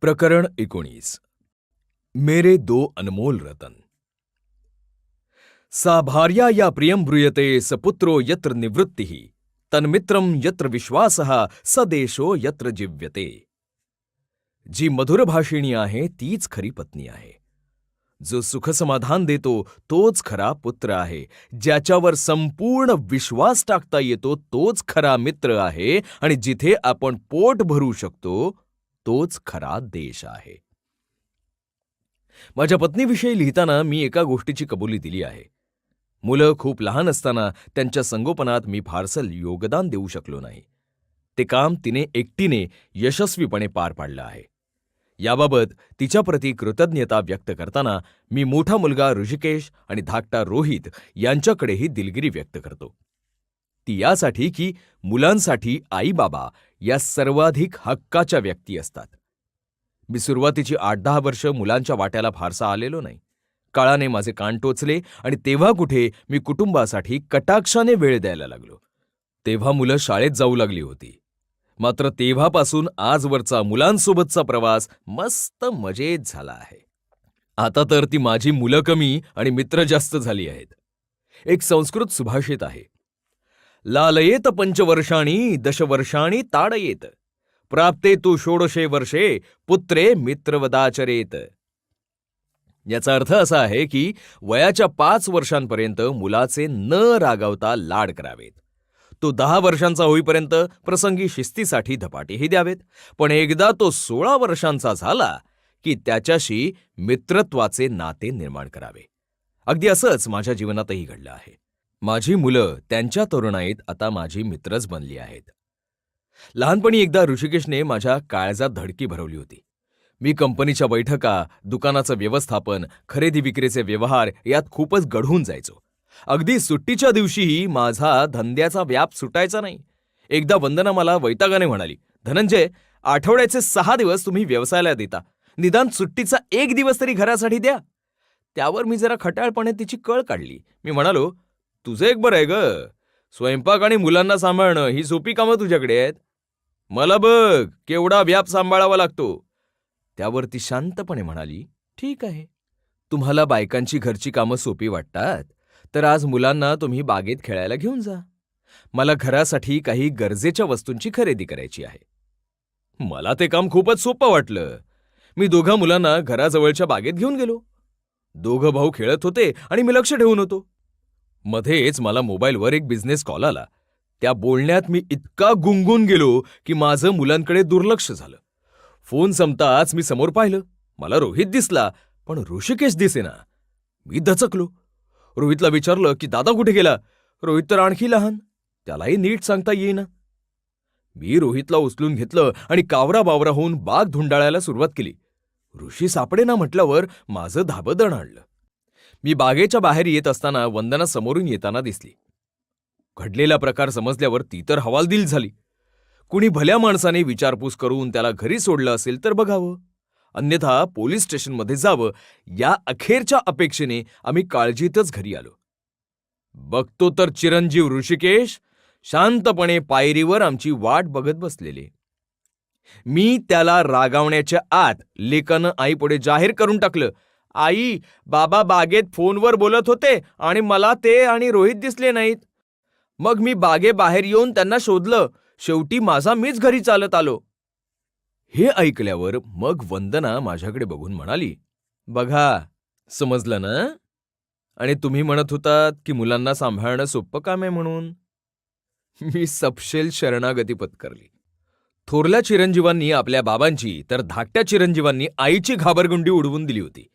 प्रकरण एकोणीस. मेरे दो अनमोल रतन. सा भार्या या प्रियं ब्रूयते स पुत्रो यत्र निवृत्ति तन्मित्रं यत्र विश्वासः स देशो यत्र जिव्यते. जी मधुर भाषिणी आहे तीच खरी पत्नी आहे. जो सुखसमाधान देतो तोच खरा पुत्र आहे. ज्याच्यावर संपूर्ण विश्वास टाकता येतो तोच खरा मित्र आहे. आणि जिथे आपण पोट भरू शकतो तोच खरा देश आहे. माझ्या पत्नीविषयी लिहिताना मी एका गोष्टीची कबुली दिली आहे. मुलं खूप लहान असताना त्यांच्या संगोपनात मी फारसं योगदान देऊ शकलो नाही. ते काम तिने एकटीने यशस्वीपणे पार पाडलं आहे. याबाबत तिच्याप्रती कृतज्ञता व्यक्त करताना मी मोठा मुलगा ऋषिकेश आणि धाकटा रोहित यांच्याकडेही दिलगिरी व्यक्त करतो. ती यासाठी की मुलांसाठी आई बाबा या सर्वाधिक हक्काच्या व्यक्ती असतात. मी सुरुवातीची आठ दहा वर्ष मुलांच्या वाट्याला फारसा आलेलो नाही. काळाने माझे कान टोचले आणि तेव्हा कुठे मी कुटुंबासाठी कटाक्षाने वेळ द्यायला लागलो. तेव्हा मुलं शाळेत जाऊ लागली होती. मात्र तेव्हापासून आजवरचा मुलांसोबतचा प्रवास मस्त मजेत झाला आहे. आता तर ती माझी मुलं कमी आणि मित्र जास्त झाली आहेत. एक संस्कृत सुभाषित आहे. लालयेत पंचवर्षाणी दशवर्षाणी ताडयेत. प्राप्ते तू षोडशे वर्षे पुत्रे मित्रवदाचरेत. याचा अर्थ असा आहे की वयाच्या पाच वर्षांपर्यंत मुलाचे न रागावता लाड करावेत. तो दहा वर्षांचा होईपर्यंत प्रसंगी शिस्तीसाठी धपाटीही द्यावेत. पण एकदा तो सोळा वर्षांचा झाला की त्याच्याशी मित्रत्वाचे नाते निर्माण करावे. अगदी असंच माझ्या जीवनातही घडलं आहे. माझी मुलं त्यांच्या तरुणाईत आता माझी मित्रच बनली आहेत. लहानपणी एकदा ऋषिकेशने माझ्या काळजात धडकी भरवली होती. मी कंपनीच्या बैठका दुकानाचं व्यवस्थापन खरेदी विक्रीचे व्यवहार यात खूपच गढून जायचो. अगदी सुट्टीच्या दिवशीही माझा धंद्याचा व्याप सुटायचा नाही. एकदा वंदना मला वैतागाने म्हणाली धनंजय आठवड्याचे सहा दिवस तुम्ही व्यवसायाला देता. निदान सुट्टीचा एक दिवस तरी घरासाठी द्या. त्यावर मी जरा खटाळपणे तिची कळ काढली. मी म्हणालो तुझं एक बरं आहे ग. स्वयंपाक आणि मुलांना सांभाळणं ही सोपी कामं तुझ्याकडे आहेत. मला बघ केवढा व्याप सांभाळावा लागतो. त्यावर ती शांतपणे म्हणाली ठीक आहे. तुम्हाला बायकांची घरची कामं सोपी वाटतात तर आज मुलांना तुम्ही बागेत खेळायला घेऊन जा. मला घरासाठी काही गरजेच्या वस्तूंची खरेदी करायची आहे. मला ते काम खूपच सोपं वाटलं. मी दोघा मुलांना घराजवळच्या बागेत घेऊन गेलो. दोघं भाऊ खेळत होते आणि मी लक्ष ठेवून होतो. मध्येच मला मोबाईलवर एक बिझनेस कॉल आला. त्या बोलण्यात मी इतका गुंगून गेलो की माझं मुलांकडे दुर्लक्ष झालं. फोन संपताच मी समोर पाहिलं. मला रोहित दिसला पण ऋषिकेश दिसेना. मी दचकलो. रोहितला विचारलं की दादा कुठे गेला? रोहित तर आणखी लहान. त्यालाही नीट सांगता येईना. मी रोहितला उचलून घेतलं आणि कावरा बावरा होऊन बाग धुंडाळायला सुरुवात केली. ऋषी सापडेना म्हटल्यावर माझं धाबदण आणलं. मी बागेच्या बाहेर येत असताना वंदना समोरून येताना दिसली. घडलेला प्रकार समजल्यावर ती तर हवालदिल झाली. कुणी भल्या माणसाने विचारपूस करून त्याला घरी सोडलं असेल तर बघावं. अन्यथा पोलीस स्टेशनमध्ये जावं या अखेरच्या अपेक्षेने आम्ही काळजीतच घरी आलो. बघतो तर चिरंजीव ऋषिकेश शांतपणे पायरीवर आमची वाट बघत बसलेले. मी त्याला रागावण्याच्या आत लेखानं आईपुढे जाहीर करून टाकलं. आई बाबा बागेत फोनवर बोलत होते आणि मला ते आणि रोहित दिसले नाहीत. मग मी बागेबाहेर येऊन त्यांना शोधलं. शेवटी माझा मीच घरी चालत आलो. हे ऐकल्यावर मग वंदना माझ्याकडे बघून म्हणाली बघा समजलं ना? आणि तुम्ही म्हणत होतात की मुलांना सांभाळणं सोपं काम आहे म्हणून. मी सपशेल शरणागती पत्करली. थोरल्या चिरंजीवांनी आपल्या बाबांची तर धाकट्या चिरंजीवांनी आईची घाबरगुंडी उडवून दिली होती.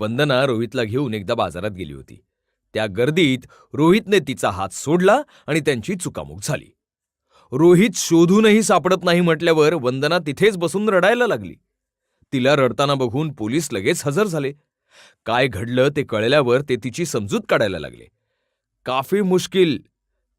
वंदना रोहितला घेऊन एकदा बाजारात गेली होती. त्या गर्दीत रोहितने तिचा हात सोडला आणि त्यांची चुकामुक झाली. रोहित शोधूनही सापडत नाही म्हटल्यावर वंदना तिथेच बसून रडायला लागली. तिला रडताना बघून पोलीस लगेच हजर झाले. काय घडलं ते कळल्यावर ते तिची समजूत काढायला लागले. काफी मुश्किल.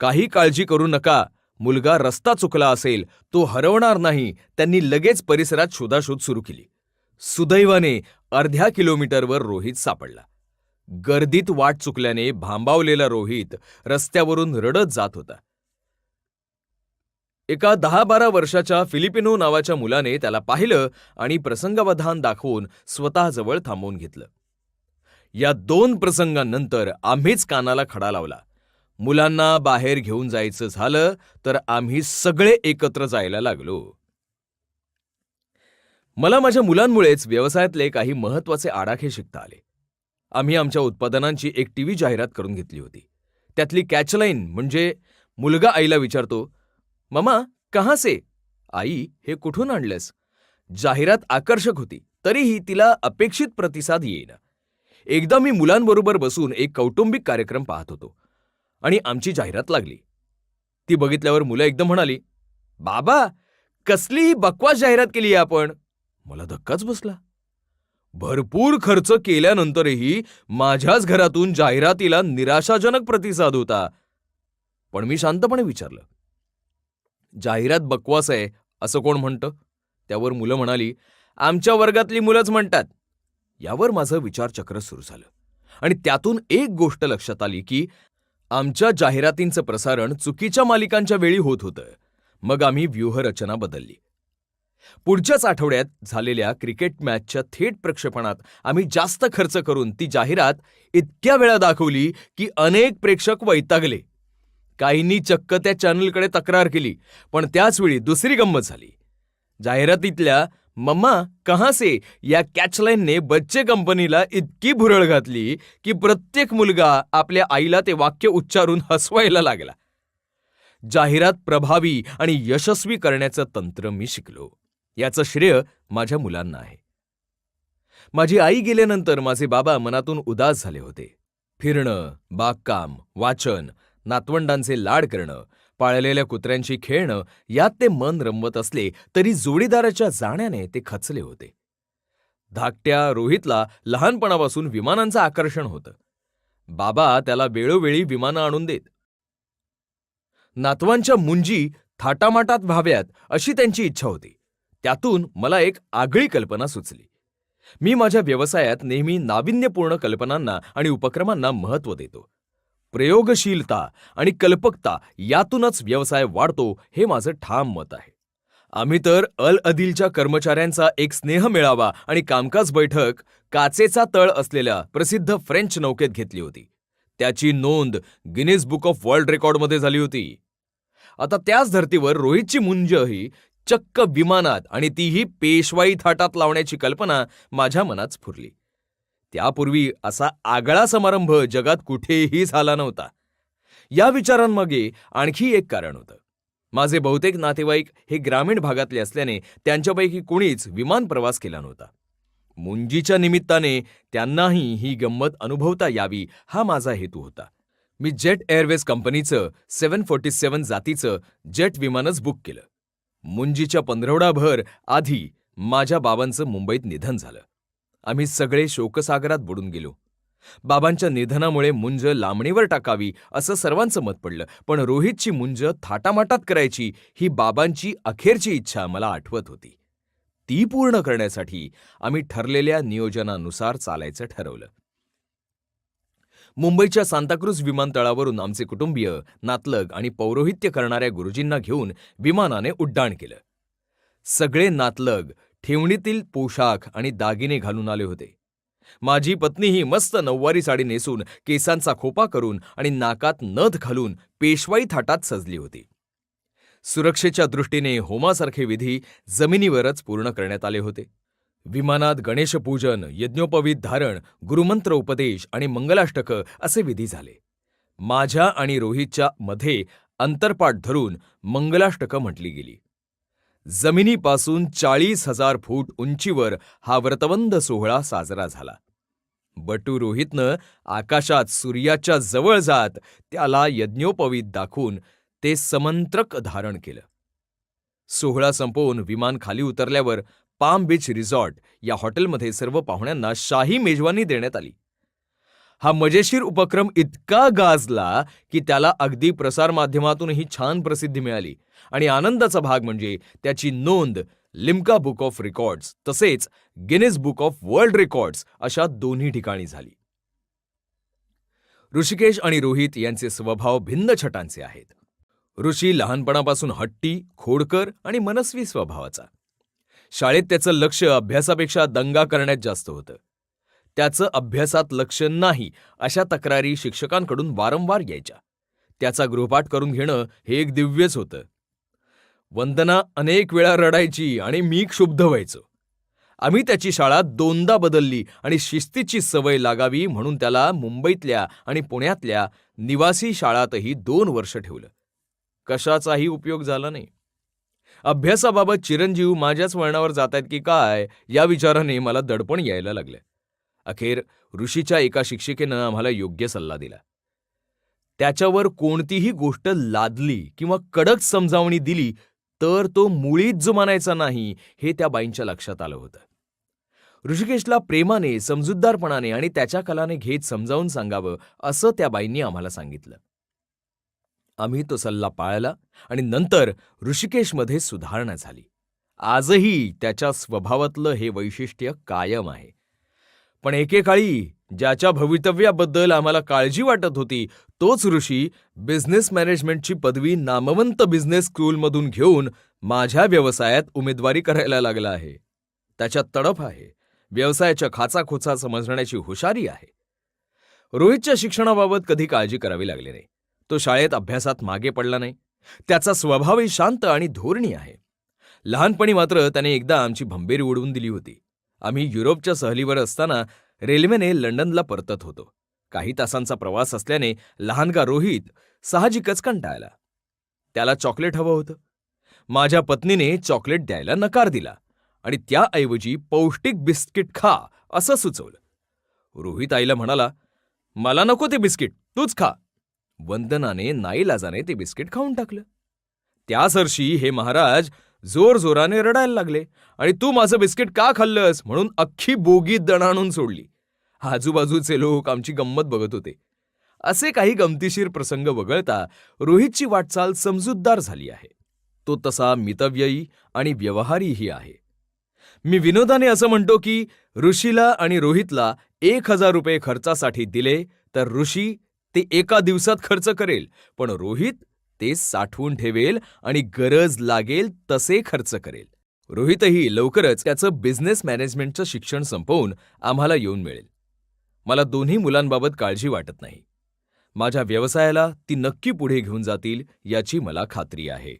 काही काळजी करू नका. मुलगा रस्ता चुकला असेल. तो हरवणार नाही. त्यांनी लगेच परिसरात शोधाशोध सुरू केली. सुदैवाने अर्ध्या किलोमीटरवर रोहित सापडला. गर्दीत वाट चुकल्याने भांबावलेला रोहित रस्त्यावरून रडत जात होता. एका दहा बारा वर्षाच्या फिलिपिनो नावाच्या मुलाने त्याला पाहिलं आणि प्रसंगावधान दाखवून स्वतःजवळ थांबवून घेतलं. या दोन प्रसंगांनंतर आम्हीच कानाला खडा लावला. मुलांना बाहेर घेऊन जायचं झालं तर आम्ही सगळे एकत्र जायला लागलो. मला माझ्या मुलांमुळेच व्यवसायातले काही महत्त्वाचे आडाखे शिकता आले. आम्ही आमच्या उत्पादनांची एक टीव्ही जाहिरात करून घेतली होती. त्यातली कॅचलाईन म्हणजे मुलगा आईला विचारतो ममा कहाँ से? आई हे कुठून आणलंस? जाहिरात आकर्षक होती तरीही तिला अपेक्षित प्रतिसाद येईना. एकदा मी मुलांबरोबर बसून एक कौटुंबिक कार्यक्रम पाहत होतो आणि आमची जाहिरात लागली. ती बघितल्यावर मुलं एकदम म्हणाली बाबा कसलीही बकवास जाहिरात केली आहे आपण. मला धक्काच बसला. भरपूर खर्च केल्यानंतरही माझ्याच घरातून जाहिरातीला निराशाजनक प्रतिसाद होता. पण मी शांतपणे विचारलं जाहिरात बकवास आहे असं कोण म्हणतं? त्यावर मुलं म्हणाली आमच्या वर्गातली मुलंच म्हणतात. यावर माझं विचारचक्र सुरू झालं. आणि त्यातून एक गोष्ट लक्षात आली की आमच्या जाहिरातींचं प्रसारण चुकीच्या मालिकांच्या वेळी होत होतं. मग आम्ही व्यूहरचना बदलली. पुढच्याच आठवड्यात झालेल्या क्रिकेट मॅचच्या थेट प्रक्षेपणात आम्ही जास्त खर्च करून ती जाहिरात इतक्या वेळा दाखवली की अनेक प्रेक्षक वैतागले. काहींनी चक्क त्या चॅनलकडे तक्रार केली पण त्याच वेळी दुसरी गंमत झाली. जाहिरातीतल्या मम्मा कहां से? या कॅचलाईनने बच्चे कंपनीला इतकी भुरळ घातली की प्रत्येक मुलगा आपल्या आईला ते वाक्य उच्चारून हसवायला लागला. जाहिरात प्रभावी आणि यशस्वी करण्याचं तंत्र मी शिकलो. याचं श्रेय माझ्या मुलांना आहे. माझी आई गेल्यानंतर माझे बाबा मनातून उदास झाले होते. फिरणं बागकाम वाचन नातवंडांचे लाड करणं पाळलेल्या कुत्र्यांशी खेळणं यात ते मन रमवत असले तरी जोडीदाराच्या जाण्याने ते खचले होते. धाकट्या रोहितला लहानपणापासून विमानांचं आकर्षण होतं. बाबा त्याला वेळोवेळी विमानं आणून देत. नातवांच्या मुंजी थाटामाटात व्हाव्यात अशी त्यांची इच्छा होती. त्यातून मला एक आगळी कल्पना सुचली. मी माझ्या व्यवसायात नेहमी नाविन्यपूर्ण कल्पनांना आणि उपक्रमांना महत्त्व देतो. प्रयोगशीलता आणि कल्पकता यातूनच व्यवसाय वाढतो हे माझं ठाम मत आहे. आम्ही तर अल अदिलच्या कर्मचाऱ्यांचा एक स्नेह मेळावा आणि कामकाज बैठक काचेचा तळ असलेल्या प्रसिद्ध फ्रेंच नौकेत घेतली होती. त्याची नोंद गिनीज बुक ऑफ वर्ल्ड रेकॉर्डमध्ये झाली होती. आता त्याच धर्तीवर रोहितची मुंज ही चक्क विमानात आणि तीही पेशवाई थाटात लावण्याची कल्पना माझ्या मनात स्फुरली. त्यापूर्वी असा आगळा समारंभ जगात कुठेही झाला नव्हता. या विचारांमागे आणखी एक कारण होतं. माझे बहुतेक नातेवाईक हे ग्रामीण भागातले असल्याने त्यांच्यापैकी कुणीच विमान प्रवास केला नव्हता. मुंजीच्या निमित्ताने त्यांनाही ही गंमत अनुभवता यावी हा माझा हेतू होता. मी जेट एअरवेज कंपनीचं सेवन फोर्टी सेवन जातीचं जेट विमानच बुक केलं. मुंजीच्या पंधरवडाभर आधी माझ्या बाबांचं मुंबईत निधन झालं. आम्ही सगळे शोकसागरात बुडून गेलो. बाबांच्या निधनामुळे मुंज लांबणीवर टाकावी असं सर्वांचं मत पडलं पण रोहितची मुंज थाटामाटात करायची ही बाबांची अखेरची इच्छा मला आठवत होती. ती पूर्ण करण्यासाठी आम्ही ठरलेल्या नियोजनानुसार चालायचं ठरवलं. मुंबईच्या सांताक्रूज विमानतळावरून आमचे कुटुंबीय नातलग आणि पौरोहित्य करणाऱ्या गुरुजींना घेऊन विमानाने उड्डाण केलं. सगळे नातलग ठेवणीतील पोशाख आणि दागिने घालून आले होते. माझी पत्नीही मस्त नऊवारी साडी नेसून केसांचा खोपा करून आणि नाकात नथ घालून पेशवाई थाटात सजली होती. सुरक्षेच्या दृष्टीने होमासारखे विधी जमिनीवरच पूर्ण करण्यात आले होते. विमानात गणेशपूजन यज्ञोपवीत धारण गुरुमंत्र उपदेश आणि मंगलाष्टक असे विधी झाले. माझ्या आणि रोहितच्या मध्ये अंतरपाठ धरून मंगलाष्टक म्हटली गेली. जमिनीपासून चाळीस हजार फूट उंचीवर हा व्रतवंद सोहळा साजरा झाला. बटू रोहितनं आकाशात सूर्याच्या जवळ जात त्याला यज्ञोपवीत दाखवून ते समंत्रक धारण केलं. सोहळा संपवून विमान खाली उतरल्यावर पाम बीच रिसॉर्ट या हॉटेलमध्ये सर्व पाहुण्यांना शाही मेजवानी देण्यात आली. हा मजेशीर उपक्रम इतका गाजला की त्याला अगदी प्रसारमाध्यमातूनही छान प्रसिद्धी मिळाली आणि आनंदाचा भाग म्हणजे त्याची नोंद लिम्का बुक ऑफ रेकॉर्ड्स तसेच Guinness book of world records अशा दोन्ही ठिकाणी झाली. ऋषिकेश आणि रोहित यांचे स्वभाव भिन्न छटांचे आहेत. ऋषी लहानपणापासून हट्टी खोडकर आणि मनस्वी स्वभावाचा. शाळेत त्याचं लक्ष अभ्यासापेक्षा दंगा करण्यात जास्त होतं. त्याचं अभ्यासात लक्ष नाही अशा तक्रारी शिक्षकांकडून वारंवार यायच्या. त्याचा गृहपाठ करून घेणं हे एक दिव्यच होतं. वंदना अनेक वेळा रडायची आणि मी क्षुब्ध व्हायचो. आम्ही त्याची शाळा दोनदा बदलली आणि शिस्तीची सवय लागावी म्हणून त्याला मुंबईतल्या आणि पुण्यातल्या निवासी शाळातही दोन वर्ष ठेवलं. कशाचाही उपयोग झाला नाही. अभ्यासाबाबत चिरंजीव माझ्याच वळणावर जात आहेत की काय या विचाराने मला दडपण यायला लागलं. अखेर ऋषीच्या एका शिक्षिकेनं आम्हाला योग्य सल्ला दिला. त्याच्यावर कोणतीही गोष्ट लादली किंवा कडक समजावणी दिली तर तो मुळीच जुमानायचा नाही हे त्या बाईंच्या लक्षात आलं होतं. ऋषिकेशला प्रेमाने समजूतदारपणाने आणि त्याच्या कलाने घेत समजावून सांगावं असं त्या बाईंनी आम्हाला सांगितलं. आम्ही तो सल्ला पाळला आणि नंतर ऋषिकेशमध्ये सुधारणा झाली. आजही त्याच्या स्वभावातलं हे वैशिष्ट्य कायम आहे. पण एकेकाळी ज्याच्या भवितव्याबद्दल आम्हाला काळजी वाटत होती तोच ऋषी बिझनेस मॅनेजमेंटची पदवी नामवंत बिझनेस स्कूलमधून घेऊन माझ्या व्यवसायात उमेदवारी करायला लागला आहे. त्याच्यात तडफ आहे. व्यवसायाच्या खाचाखोचा समजण्याची हुशारी आहे. रोहितच्या शिक्षणाबाबत कधी काळजी करावी लागली नाही. तो शाळेत अभ्यासात मागे पडला नाही. त्याचा स्वभावही शांत आणि धोरणी आहे. लहानपणी मात्र त्याने एकदा आमची भंबेरी उडवून दिली होती. आम्ही युरोपच्या सहलीवर असताना रेल्वेने लंडनला परतत होतो. काही तासांचा प्रवास असल्याने लहानगा रोहित साहजिकच कंटाळला. त्याला चॉकलेट हवं होतं. माझ्या पत्नीने चॉकलेट द्यायला नकार दिला आणि त्याऐवजी पौष्टिक बिस्किट खा असं सुचवलं. रोहित आईला म्हणाला मला नको ते बिस्किट तूच खा. वंदनाने नाईलाजाने ते बिस्किट खाऊन टाकलं. त्या सरशी हे महाराज जोरजोराने रडायला लागले आणि तू माझं बिस्किट का खाल्लंस म्हणून अख्खी बोगी दणाणून सोडली. आजूबाजूचे लोक आमची गंमत बघत होते. असे काही गमतीशीर प्रसंग वगळता रोहितची वाटचाल समजूतदार झाली आहे. तो तसा मितव्ययी आणि व्यवहारीही आहे. मी विनोदाने असं म्हणतो की ऋषीला आणि रोहितला एक हजार रुपये खर्चासाठी दिले तर ऋषी ते एका दिवसात खर्च करेल पण रोहित ते साठवून ठेवेल आणि गरज लागेल तसे खर्च करेल. रोहितही लवकरच त्याचं बिझनेस मॅनेजमेंटचं शिक्षण संपवून आम्हाला येऊन मिळेल. मला दोन्ही मुलांबाबत काळजी वाटत नाही. माझ्या व्यवसायाला ती नक्की पुढे घेऊन जातील याची मला खात्री आहे.